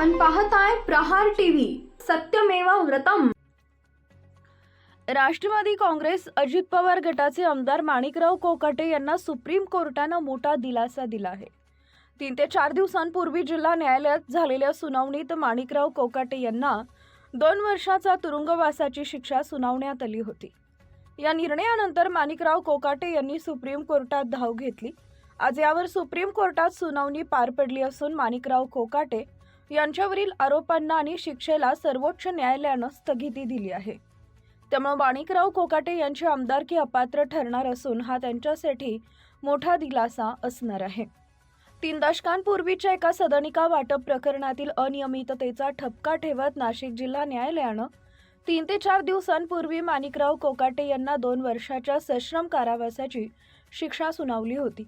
आहे प्रहार टीव्ही. सत्यमेवा व्रतम. राष्ट्रवादी काँग्रेस अजित पवार गटाचे आमदार माणिकराव कोकाटे यांना सुप्रीम कोर्टानं मोठा दिलासा दिला आहे. तीन ते चार दिवसांपूर्वी जिल्हा न्यायालयात झालेल्या सुनावणीत माणिकराव कोकाटे यांना दोन वर्षाचा तुरुंगवासाची शिक्षा सुनावण्यात आली होती. या निर्णयानंतर माणिकराव कोकाटे यांनी सुप्रीम कोर्टात धाव घेतली. आज यावर सुप्रीम कोर्टात सुनावणी पार पडली असून माणिकराव कोकाटे यांच्यावरील आरोपांना आणि शिक्षेला सर्वोच्च न्यायालयानं स्थगिती दिली आहे. त्यामुळे माणिकराव कोकाटे यांची आमदारकी अपात्र ठरणार असून हा त्यांच्यासाठी मोठा दिलासा असणार आहे. तीन दशकांपूर्वीच्या एका सदनिका वाटप प्रकरणातील अनियमिततेचा ठपका ठेवत नाशिक जिल्हा न्यायालयानं तीन ते चार दिवसांपूर्वी माणिकराव कोकाटे यांना दोन वर्षाच्या सश्रम कारावासाची शिक्षा सुनावली होती.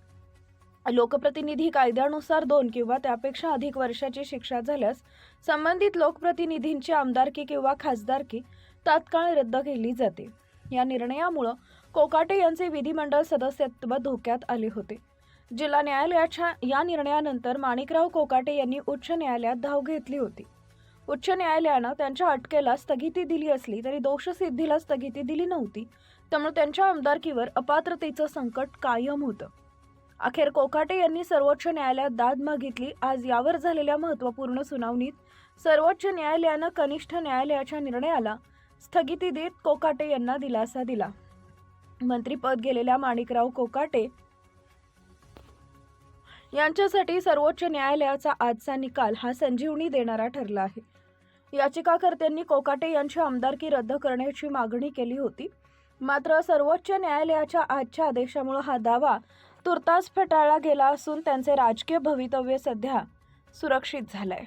लोकप्रतिनिधी कायद्यानुसार दोन किंवा त्यापेक्षा अधिक वर्षाची शिक्षा झाल्यास संबंधित लोकप्रतिनिधींची आमदारकी किंवा खासदारकी तात्काळ रद्द केली जाते. या निर्णयामुळं कोकाटे यांचे विधिमंडळ सदस्यत्व धोक्यात आले होते. जिल्हा न्यायालयाच्या या निर्णयानंतर माणिकराव कोकाटे यांनी उच्च न्यायालयात धाव घेतली होती. उच्च न्यायालयानं त्यांच्या अटकेला स्थगिती दिली असली तरी दोषसिद्धीला स्थगिती दिली नव्हती त्यामुळे त्यांच्या आमदारकीवर अपात्रतेचं संकट कायम होतं. अखेर कोकाटे यांनी सर्वोच्च न्यायालयात दाद मागितली. आज यावर झालेल्या महत्त्वपूर्ण सुनावणीत सर्वोच्च न्यायालयानं कनिष्ठ न्यायालयाच्या निर्णयाला स्थगिती देत कोकाटे यांना दिलासा दिला. मंत्रीपद गेलेल्या माणिकराव कोकाटे यांच्यासाठी सर्वोच्च न्यायालयाचा आजचा निकाल हा संजीवनी देणारा ठरला आहे. याचिकाकर्त्यांनी कोकाटे यांची आमदारकी रद्द करण्याची मागणी केली होती. मात्र सर्वोच्च न्यायालयाच्या आजच्या आदेशामुळे हा दावा तुर्तास फेटाळला गेला असून त्यांचे राजकीय भवितव्य सध्या सुरक्षित झालंय.